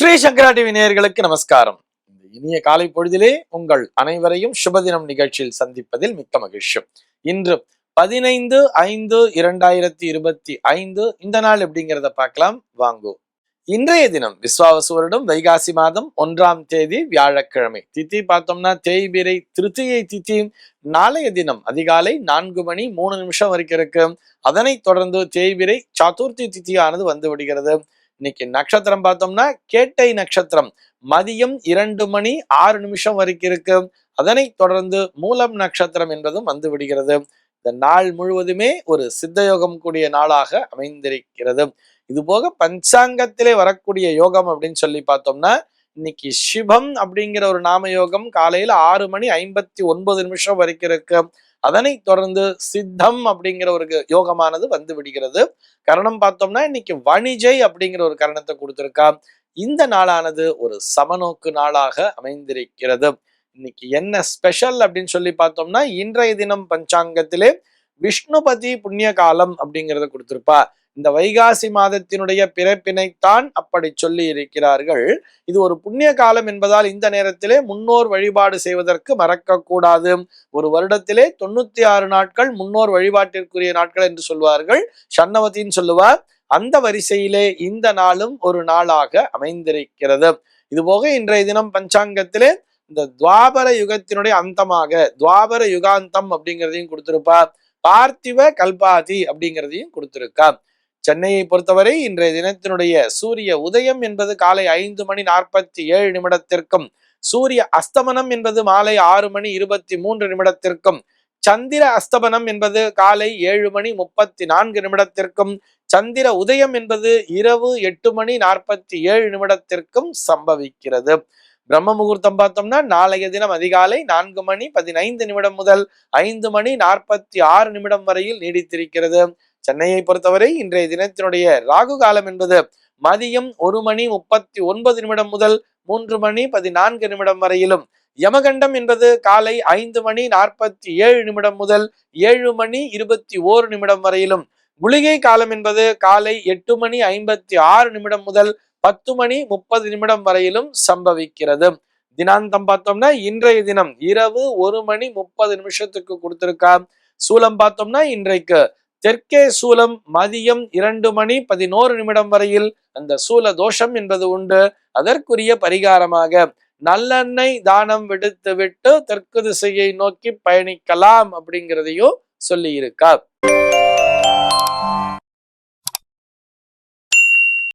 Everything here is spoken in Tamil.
ஸ்ரீ சங்கரா டிவி நேயர்களுக்கு நமஸ்காரம். இந்த இனிய காலை பொழுதிலே உங்கள் அனைவரையும் சுபதினம் நிகழ்ச்சியில் சந்திப்பதில் மிக்க மகிழ்ச்சி. இன்று பதினைந்து ஐந்து இரண்டாயிரத்தி இருபத்தி ஐந்து இந்த நாள் எப்படிங்கிறத பார்க்கலாம். வாங்கோ. இன்றைய தினம் விஸ்வாவசு வருடம் வைகாசி மாதம் ஒன்றாம் தேதி வியாழக்கிழமை. தித்தி பார்த்தோம்னா தேய்பிரை திருத்தியை தித்தி நாளைய தினம் அதிகாலை நான்கு மணி மூணு நிமிஷம் வரைக்கும் இருக்கு. அதனைத் தொடர்ந்து தேய்பிரை சதுர்த்தி தித்தியானது வந்து விடுகிறது. இன்னைக்கு நட்சத்திரம் பார்த்தோம்னா கேட்டை நட்சத்திரம். மதியம் இரண்டு மணி ஆறு நிமிஷம் வரைக்கும் இருக்கு. அதனை தொடர்ந்து மூலம் நட்சத்திரம் என்பதும் வந்து விடுகிறது. இந்த நாள் முழுவதுமே ஒரு சித்தயோகம் கூடிய நாளாக அமைந்திருக்கிறது. இது போக பஞ்சாங்கத்திலே வரக்கூடிய யோகம் அப்படின்னு சொல்லி பார்த்தோம்னா இன்னைக்கு சிவம் அப்படிங்கிற ஒரு நாம யோகம் காலையில ஆறு மணி ஐம்பத்தி ஒன்பது நிமிஷம் வரைக்கும் இருக்கு. அதனை தொடர்ந்து சித்தம் அப்படிங்கிற ஒரு யோகமானது வந்து விடுகிறது. கரணம் பார்த்தோம்னா இன்னைக்கு வணிஜை அப்படிங்கிற ஒரு கரணத்தை கொடுத்திருக்கா. இந்த நாளானது ஒரு சமநோக்கு நாளாக அமைந்திருக்கிறது. இன்னைக்கு என்ன ஸ்பெஷல் அப்படின்னு சொல்லி பார்த்தோம்னா இன்றைய தினம் பஞ்சாங்கத்திலே விஷ்ணுபதி புண்ணிய காலம் அப்படிங்கிறத கொடுத்திருப்பா. இந்த வைகாசி மாதத்தினுடைய பிறப்பினைத்தான் அப்படி சொல்லி இருக்கிறார்கள். இது ஒரு புண்ணிய காலம் என்பதால் இந்த நேரத்திலே முன்னோர் வழிபாடு செய்வதற்கு மறக்கக்கூடாது ஒரு வருடத்திலே தொண்ணூத்தி ஆறு நாட்கள் முன்னோர் வழிபாட்டிற்குரிய நாட்கள் என்று சொல்வார்கள். சன்னவத்தின்னு சொல்லுவார் அந்த வரிசையிலே இந்த நாளும் ஒரு நாளாக அமைந்திருக்கிறது. இது போக இன்றைய தினம் பஞ்சாங்கத்திலே இந்த துவாபர யுகத்தினுடைய அந்தமாக துவாபர யுகாந்தம் அப்படிங்கிறதையும் கொடுத்திருப்பார் பார்த்திவ கல்பாதி அப்படிங்கிறதையும் கொடுத்திருக்கா. சென்னையை பொறுத்தவரை இன்றைய தினத்தினுடைய சூரிய உதயம் என்பது காலை ஐந்து மணி நாற்பத்தி ஏழு நிமிடத்திற்கும் சூரிய அஸ்தமனம் என்பது மாலை ஆறு மணி இருபத்தி மூன்று நிமிடத்திற்கும் சந்திர அஸ்தமனம் என்பது காலை ஏழு மணி முப்பத்தி நான்கு நிமிடத்திற்கும் சந்திர உதயம் என்பது இரவு எட்டு மணி நாற்பத்தி ஏழு நிமிடத்திற்கும் சம்பவிக்கிறது. பிரம்ம முகூர்த்தம் பார்த்தோம்னா நாளைய தினம் அதிகாலை நான்கு மணி பதினைந்து நிமிடம் முதல் ஐந்து மணி நாற்பத்தி ஆறு நிமிடம் வரையில் நீடித்திருக்கிறது. சென்னையை பொறுத்தவரை இன்றைய தினத்தினுடைய ராகு காலம் என்பது மதியம் ஒரு மணி முப்பத்தி ஒன்பது நிமிடம் முதல் மூன்று மணி பதினான்கு நிமிடம் வரையிலும். யமகண்டம் என்பது காலை ஐந்து மணி நாற்பத்தி ஏழு நிமிடம் முதல் ஏழு மணி இருபத்தி ஓரு நிமிடம் வரையிலும். குளிகை காலம் என்பது காலை எட்டு மணி ஐம்பத்தி ஆறு நிமிடம் முதல் பத்து மணி முப்பது நிமிடம் வரையிலும் சம்பவிக்கிறது. தினாந்தம் பார்த்தோம்னா இன்றைய தினம் இரவு ஒரு மணி முப்பது நிமிஷத்துக்கு கொடுத்திருக்கா சூலம் பார்த்தோம்னா இன்றைக்கு தெற்கே சூலம் மதியம் இரண்டு மணி பதினோரு நிமிடம் வரையில் அந்த சூல தோஷம் என்பது உண்டு. அதற்குரிய பரிகாரமாக நல்லெண்ணெய் தானம் விடுத்து விட்டு தெற்கு திசையை நோக்கி பயணிக்கலாம் அப்படிங்கிறதையும் சொல்லி